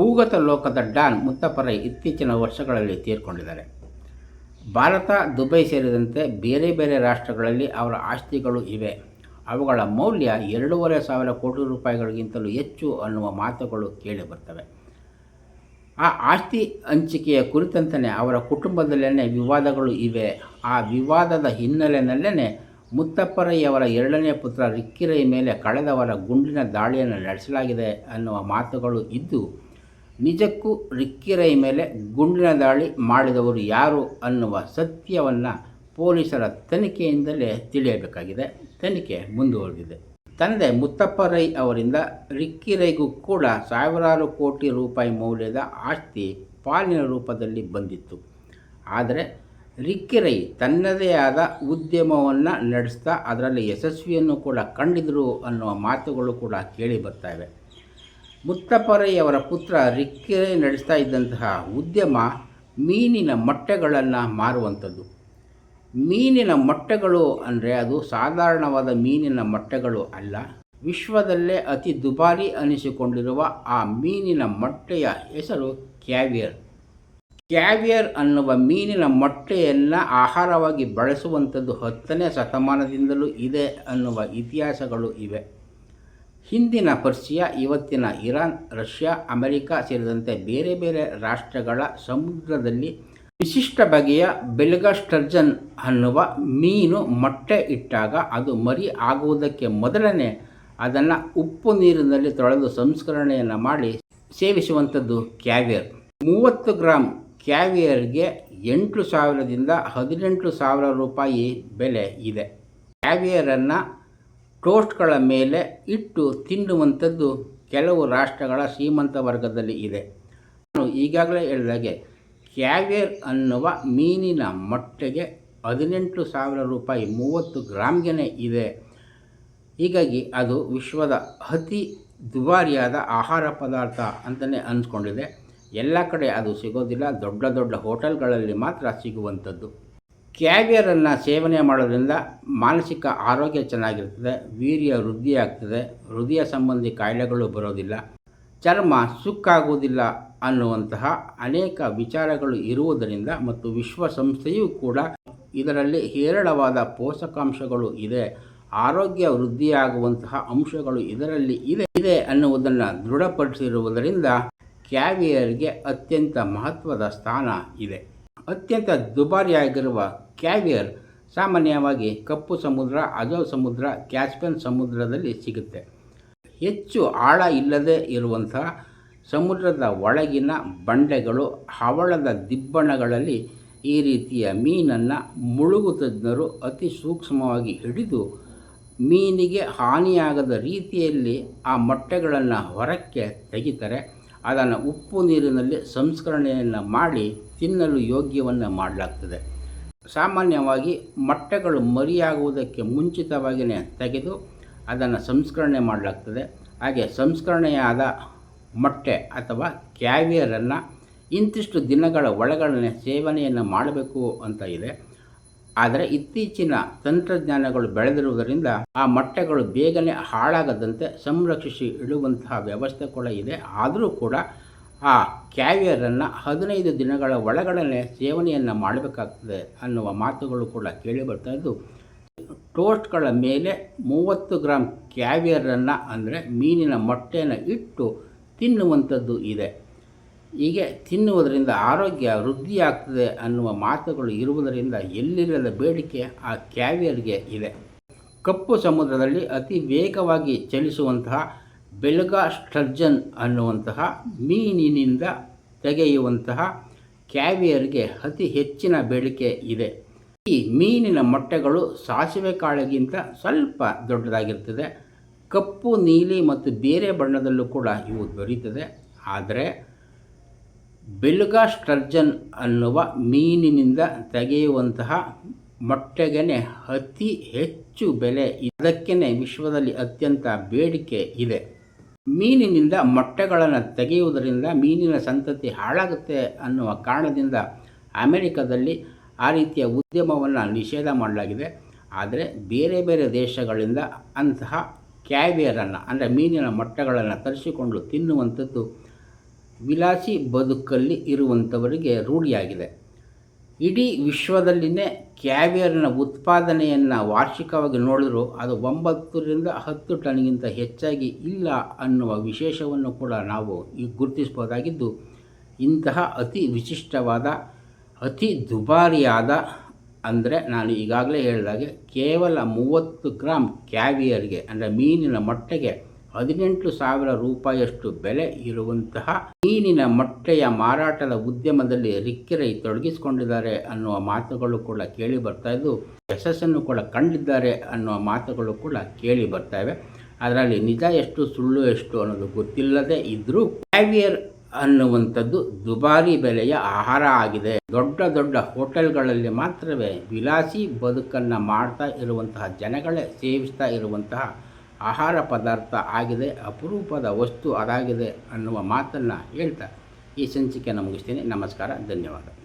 ಭೂಗತ ಲೋಕದ ಡಾನ್ ಮುತ್ತಪ್ಪರೈ ಇತ್ತೀಚಿನ ವರ್ಷಗಳಲ್ಲಿ ತೀರ್ಕೊಂಡಿದ್ದಾರೆ. ಭಾರತ, ದುಬೈ ಸೇರಿದಂತೆ ಬೇರೆ ಬೇರೆ ರಾಷ್ಟ್ರಗಳಲ್ಲಿ ಅವರ ಆಸ್ತಿಗಳು ಇವೆ. ಅವುಗಳ ಮೌಲ್ಯ ಎರಡೂವರೆ ಸಾವಿರ ಕೋಟಿ ರೂಪಾಯಿಗಳಿಗಿಂತಲೂ ಹೆಚ್ಚು ಅನ್ನುವ ಮಾತುಗಳು ಕೇಳಿಬರ್ತವೆ. ಆ ಆಸ್ತಿ ಹಂಚಿಕೆಯ ಕುರಿತಂತೆಯೇ ಅವರ ಕುಟುಂಬದಲ್ಲೇ ವಿವಾದಗಳು ಇವೆ. ಆ ವಿವಾದದ ಹಿನ್ನೆಲೆಯಲ್ಲೇ ಮುತ್ತಪ್ಪರಯ್ಯವರ ಎರಡನೇ ಪುತ್ರ ರಿಕ್ಕಿರೈ ಮೇಲೆ ಕಳೆದವರ ಗುಂಡಿನ ದಾಳಿಯನ್ನು ನಡೆಸಲಾಗಿದೆ ಅನ್ನುವ ಮಾತುಗಳು ಇದ್ದು ನಿಜಕ್ಕೂ ರಿಕ್ಕಿರೈ ಮೇಲೆ ಗುಂಡಿನ ದಾಳಿ ಮಾಡಿದವರು ಯಾರು ಅನ್ನುವ ಸತ್ಯವನ್ನು ಪೊಲೀಸರ ತನಿಖೆಯಿಂದಲೇ ತಿಳಿಯಬೇಕಾಗಿದೆ. ತನಿಖೆ ಮುಂದುವರೆದಿದೆ. ತಂದೆ ಮುತ್ತಪ್ಪ ರೈ ಅವರಿಂದ ರಿಕ್ಕಿರೈಗೂ ಕೂಡ ಸಾವಿರಾರು ಕೋಟಿ ರೂಪಾಯಿ ಮೌಲ್ಯದ ಆಸ್ತಿ ಪಾಲಿನ ರೂಪದಲ್ಲಿ ಬಂದಿತ್ತು. ಆದರೆ ರಿಕ್ಕಿರೈ ತನ್ನದೇ ಆದ ಉದ್ಯಮವನ್ನು ನಡೆಸ್ತಾ ಅದರಲ್ಲಿ ಯಶಸ್ವಿಯನ್ನು ಕೂಡ ಕಂಡಿದ್ರು ಅನ್ನುವ ಮಾತುಗಳು ಕೂಡ ಕೇಳಿ ಬರ್ತಾ ಮುತ್ತಪ್ಪರೈ ಅವರ ಪುತ್ರ ರಿಕ್ಕೆ ನಡೆಸ್ತಾ ಇದ್ದಂತಹ ಉದ್ಯಮ ಮೀನಿನ ಮೊಟ್ಟೆಗಳನ್ನು ಮಾರುವಂಥದ್ದು. ಮೀನಿನ ಮೊಟ್ಟೆಗಳು ಅಂದರೆ ಅದು ಸಾಧಾರಣವಾದ ಮೀನಿನ ಮೊಟ್ಟೆಗಳು ಅಲ್ಲ. ವಿಶ್ವದಲ್ಲೇ ಅತಿ ದುಬಾರಿ ಅನಿಸಿಕೊಂಡಿರುವ ಆ ಮೀನಿನ ಮೊಟ್ಟೆಯ ಹೆಸರು ಕ್ಯಾವಿಯರ್. ಕ್ಯಾವಿಯರ್ ಅನ್ನುವ ಮೀನಿನ ಮೊಟ್ಟೆಯನ್ನು ಆಹಾರವಾಗಿ ಬಳಸುವಂಥದ್ದು ಹತ್ತನೇ ಶತಮಾನದಿಂದಲೂ ಇದೆ ಅನ್ನುವ ಇತಿಹಾಸಗಳು ಇವೆ. ಹಿಂದಿನ ಪರ್ಷಿಯಾ, ಇವತ್ತಿನ ಇರಾನ್, ರಷ್ಯಾ, ಅಮೆರಿಕ ಸೇರಿದಂತೆ ಬೇರೆ ಬೇರೆ ರಾಷ್ಟ್ರಗಳ ಸಮುದ್ರದಲ್ಲಿ ವಿಶಿಷ್ಟ ಬಗೆಯ ಬೆಲ್ಗಸ್ಟರ್ಜನ್ ಅನ್ನುವ ಮೀನು ಮೊಟ್ಟೆ ಇಟ್ಟಾಗ ಅದು ಮರಿ ಆಗುವುದಕ್ಕೆ ಮೊದಲನೇ ಅದನ್ನು ಉಪ್ಪು ನೀರಿನಲ್ಲಿ ತೊಳೆದು ಸಂಸ್ಕರಣೆಯನ್ನು ಮಾಡಿ ಸೇವಿಸುವಂಥದ್ದು ಕ್ಯಾವಿಯರ್. ಮೂವತ್ತು ಗ್ರಾಮ್ ಕ್ಯಾವಿಯರ್ಗೆ ಎಂಟು ಸಾವಿರದಿಂದ ಹದಿನೆಂಟು ಸಾವಿರ ರೂಪಾಯಿ ಬೆಲೆ ಇದೆ. ಕ್ಯಾವಿಯರನ್ನು ಟೋಸ್ಟ್ಗಳ ಮೇಲೆ ಇಟ್ಟು ತಿನ್ನುವಂಥದ್ದು ಕೆಲವು ರಾಷ್ಟ್ರಗಳ ಶ್ರೀಮಂತ ವರ್ಗದಲ್ಲಿ ಇದೆ. ನಾನು ಈಗಾಗಲೇ ಹೇಳಿದಾಗೆ ಕ್ಯಾವಿಯರ್ ಅನ್ನುವ ಮೀನಿನ ಮೊಟ್ಟೆಗೆ ಹದಿನೆಂಟು ಸಾವಿರ ರೂಪಾಯಿ ಮೂವತ್ತು ಗ್ರಾಮ್ಗೆನೆ ಇದೆ. ಹೀಗಾಗಿ ಅದು ವಿಶ್ವದ ಅತಿ ದುಬಾರಿಯಾದ ಆಹಾರ ಪದಾರ್ಥ ಅಂತಲೇ ಅನ್ಸ್ಕೊಂಡಿದೆ. ಎಲ್ಲ ಕಡೆ ಅದು ಸಿಗೋದಿಲ್ಲ. ದೊಡ್ಡ ದೊಡ್ಡ ಹೋಟೆಲ್ಗಳಲ್ಲಿ ಮಾತ್ರ ಸಿಗುವಂಥದ್ದು. ಕ್ಯಾವಿಯರನ್ನು ಸೇವನೆ ಮಾಡೋದ್ರಿಂದ ಮಾನಸಿಕ ಆರೋಗ್ಯ ಚೆನ್ನಾಗಿರ್ತದೆ, ವೀರ್ಯ ವೃದ್ಧಿಯಾಗ್ತದೆ, ಹೃದಯ ಸಂಬಂಧಿ ಕಾಯಿಲೆಗಳು ಬರೋದಿಲ್ಲ, ಚರ್ಮ ಸುಕ್ಕಾಗುವುದಿಲ್ಲ ಅನ್ನುವಂತಹ ಅನೇಕ ವಿಚಾರಗಳು ಇರುವುದರಿಂದ ಮತ್ತು ವಿಶ್ವಸಂಸ್ಥೆಯೂ ಕೂಡ ಇದರಲ್ಲಿ ಹೇರಳವಾದ ಪೋಷಕಾಂಶಗಳು ಇದೆ, ಆರೋಗ್ಯ ವೃದ್ಧಿಯಾಗುವಂತಹ ಅಂಶಗಳು ಇದರಲ್ಲಿ ಇದೆ ಇದೆ ಅನ್ನುವುದನ್ನು ದೃಢಪಡಿಸಿರುವುದರಿಂದ ಕ್ಯಾವಿಯರ್ಗೆ ಅತ್ಯಂತ ಮಹತ್ವದ ಸ್ಥಾನ ಇದೆ. ಅತ್ಯಂತ ದುಬಾರಿಯಾಗಿರುವ ಕ್ಯಾವಿಯರ್ ಸಾಮಾನ್ಯವಾಗಿ ಕಪ್ಪು ಸಮುದ್ರ, ಅಜೋ ಸಮುದ್ರ, ಕ್ಯಾಸ್ಪಿಯನ್ ಸಮುದ್ರದಲ್ಲಿ ಸಿಗುತ್ತೆ. ಹೆಚ್ಚು ಆಳ ಇಲ್ಲದೆ ಇರುವಂತಹ ಸಮುದ್ರದ ಒಳಗಿನ ಬಂಡೆಗಳು, ಹವಳದ ದಿಬ್ಬಣಗಳಲ್ಲಿ ಈ ರೀತಿಯ ಮೀನನ್ನು ಮುಳುಗು ತಜ್ಞರು ಅತಿ ಸೂಕ್ಷ್ಮವಾಗಿ ಹಿಡಿದು ಮೀನಿಗೆ ಹಾನಿಯಾಗದ ರೀತಿಯಲ್ಲಿ ಆ ಮೊಟ್ಟೆಗಳನ್ನು ಹೊರಕ್ಕೆ ತೆಗಿತಾರೆ. ಅದನ್ನು ಉಪ್ಪು ನೀರಿನಲ್ಲಿ ಸಂಸ್ಕರಣೆಯನ್ನು ಮಾಡಿ ತಿನ್ನಲು ಯೋಗ್ಯವನ್ನು ಮಾಡಲಾಗ್ತದೆ. ಸಾಮಾನ್ಯವಾಗಿ ಮೊಟ್ಟೆಗಳು ಮರಿಯಾಗುವುದಕ್ಕೆ ಮುಂಚಿತವಾಗಿಯೇ ತೆಗೆದು ಅದನ್ನು ಸಂಸ್ಕರಣೆ ಮಾಡಲಾಗ್ತದೆ. ಹಾಗೆ ಸಂಸ್ಕರಣೆಯಾದ ಮೊಟ್ಟೆ ಅಥವಾ ಕ್ಯಾವಿಯರನ್ನು ಇಂತಿಷ್ಟು ದಿನಗಳ ಒಳಗಡೆ ಸೇವನೆಯನ್ನು ಮಾಡಬೇಕು ಅಂತ ಇದೆ. ಆದರೆ ಇತ್ತೀಚಿನ ತಂತ್ರಜ್ಞಾನಗಳು ಬೆಳೆದಿರುವುದರಿಂದ ಆ ಮೊಟ್ಟೆಗಳು ಬೇಗನೆ ಹಾಳಾಗದಂತೆ ಸಂರಕ್ಷಿಸಿ ಇಡುವಂತಹ ವ್ಯವಸ್ಥೆ ಕೂಡ ಇದೆ. ಆದರೂ ಕೂಡ ಆ ಕ್ಯಾವಿಯರನ್ನು ಹದಿನೈದು ದಿನಗಳ ಒಳಗಡೆ ಸೇವನೆಯನ್ನು ಮಾಡಬೇಕಾಗ್ತದೆ ಅನ್ನುವ ಮಾತುಗಳು ಕೂಡ ಕೇಳಿ ಬರ್ತಾ ಇದ್ದು, ಟೋಸ್ಟ್ಗಳ ಮೇಲೆ ಮೂವತ್ತು ಗ್ರಾಮ್ ಕ್ಯಾವಿಯರನ್ನು ಅಂದರೆ ಮೀನಿನ ಮೊಟ್ಟೆಯನ್ನು ಇಟ್ಟು ತಿನ್ನುವಂಥದ್ದು ಇದೆ. ಹೀಗೆ ತಿನ್ನುವುದರಿಂದ ಆರೋಗ್ಯ ವೃದ್ಧಿಯಾಗ್ತದೆ ಅನ್ನುವ ಮಾತುಗಳು ಇರುವುದರಿಂದ ಎಲ್ಲಿರದ ಬೇಡಿಕೆ ಆ ಕ್ಯಾವಿಯರ್ಗೆ ಇದೆ. ಕಪ್ಪು ಸಮುದ್ರದಲ್ಲಿ ಅತಿ ವೇಗವಾಗಿ ಚಲಿಸುವಂತಹ ಬೆಲ್ಗಾ ಸ್ಟರ್ಜನ್ ಅನ್ನುವಂತಹ ಮೀನಿನಿಂದ ತೆಗೆಯುವಂತಹ ಕ್ಯಾವಿಯರ್ಗೆ ಅತಿ ಹೆಚ್ಚಿನ ಬೇಡಿಕೆ ಇದೆ. ಈ ಮೀನಿನ ಮೊಟ್ಟೆಗಳು ಸಾಸಿವೆ ಕಾಳಿಗಿಂತ ಸ್ವಲ್ಪ ದೊಡ್ಡದಾಗಿರ್ತದೆ. ಕಪ್ಪು, ನೀಲಿ ಮತ್ತು ಬೇರೆ ಬಣ್ಣದಲ್ಲೂ ಕೂಡ ಇವು ದೊರೀತದೆ. ಆದರೆ ಬೆಲ್ಗಾ ಸ್ಟರ್ಜನ್ ಅನ್ನುವ ಮೀನಿನಿಂದ ತೆಗೆಯುವಂತಹ ಮೊಟ್ಟೆಗೆನೆ ಅತಿ ಹೆಚ್ಚು ಬೆಲೆ ಇದಕ್ಕೇ ವಿಶ್ವದಲ್ಲಿ ಅತ್ಯಂತ ಬೇಡಿಕೆ ಇದೆ. ಮೀನಿನಿಂದ ಮೊಟ್ಟೆಗಳನ್ನು ತೆಗೆಯುವುದರಿಂದ ಮೀನಿನ ಸಂತತಿ ಹಾಳಾಗುತ್ತೆ ಅನ್ನುವ ಕಾರಣದಿಂದ ಅಮೆರಿಕದಲ್ಲಿ ಆ ರೀತಿಯ ಉದ್ಯಮವನ್ನು ನಿಷೇಧ ಮಾಡಲಾಗಿದೆ. ಆದರೆ ಬೇರೆ ಬೇರೆ ದೇಶಗಳಿಂದ ಅಂತಹ ಕ್ಯಾವಿಯರನ್ನು ಅಂದರೆ ಮೀನಿನ ಮೊಟ್ಟೆಗಳನ್ನು ತರಿಸಿಕೊಂಡು ತಿನ್ನುವಂಥದ್ದು ವಿಲಾಸಿ ಬದುಕಲ್ಲಿ ಇರುವಂಥವರಿಗೆ ರೂಢಿಯಾಗಿದೆ. ಇಡೀ ವಿಶ್ವದಲ್ಲಿನೇ ಕ್ಯಾವಿಯರ್ನ ಉತ್ಪಾದನೆಯನ್ನು ವಾರ್ಷಿಕವಾಗಿ ನೋಡಿದರೂ ಅದು ಒಂಬತ್ತರಿಂದ ಹತ್ತು ಟನ್ಗಿಂತ ಹೆಚ್ಚಾಗಿ ಇಲ್ಲ ಅನ್ನುವ ವಿಶೇಷವನ್ನು ಕೂಡ ನಾವು ಈ ಗುರುತಿಸ್ಬೋದಾಗಿದ್ದು ಇಂತಹ ಅತಿ ವಿಶಿಷ್ಟವಾದ, ಅತಿ ದುಬಾರಿಯಾದ, ಅಂದರೆ ನಾನು ಈಗಾಗಲೇ ಹೇಳಿದಾಗೆ ಕೇವಲ ಮೂವತ್ತು ಗ್ರಾಮ್ ಕ್ಯಾವಿಯರ್ಗೆ, ಅಂದರೆ ಮೀನಿನ ಮೊಟ್ಟೆಗೆ ಹದಿನೆಂಟು ಸಾವಿರ ರೂಪಾಯಿಯಷ್ಟು ಬೆಲೆ ಇರುವಂತಹ ಮೀನಿನ ಮೊಟ್ಟೆಯ ಮಾರಾಟದ ಉದ್ಯಮದಲ್ಲಿ ರಿಕ್ಕಿರೈ ತೊಡಗಿಸಿಕೊಂಡಿದ್ದಾರೆ ಅನ್ನುವ ಮಾತುಗಳು ಕೂಡ ಕೇಳಿ ಬರ್ತಾ ಇದ್ದು, ಯಶಸ್ಸನ್ನು ಕೂಡ ಕಂಡಿದ್ದಾರೆ ಅನ್ನುವ ಮಾತುಗಳು ಕೂಡ ಕೇಳಿ ಬರ್ತಾಯಿವೆ ಅದರಲ್ಲಿ ನಿಜ ಎಷ್ಟು, ಸುಳ್ಳು ಎಷ್ಟು ಅನ್ನೋದು ಗೊತ್ತಿಲ್ಲದೆ ಇದ್ದರೂ ಕ್ಯಾವಿಯರ್ ಅನ್ನುವಂಥದ್ದು ದುಬಾರಿ ಬೆಲೆಯ ಆಹಾರ ಆಗಿದೆ. ದೊಡ್ಡ ದೊಡ್ಡ ಹೋಟೆಲ್ಗಳಲ್ಲಿ ಮಾತ್ರವೇ ವಿಲಾಸಿ ಬದುಕನ್ನು ಮಾಡ್ತಾ ಇರುವಂತಹ ಜನಗಳೇ ಸೇವಿಸ್ತಾ ಇರುವಂತಹ ಆಹಾರ ಪದಾರ್ಥ ಆಗಿದೆ ಅಪರೂಪದ ವಸ್ತು ಅದಾಗಿದೆ ಅನ್ನುವ ಮಾತನ್ನು ಹೇಳ್ತಾ ಈ ಸಂಚಿಕೆಯನ್ನು ಮುಗಿಸ್ತೀನಿ ನಮಸ್ಕಾರ ಧನ್ಯವಾದ.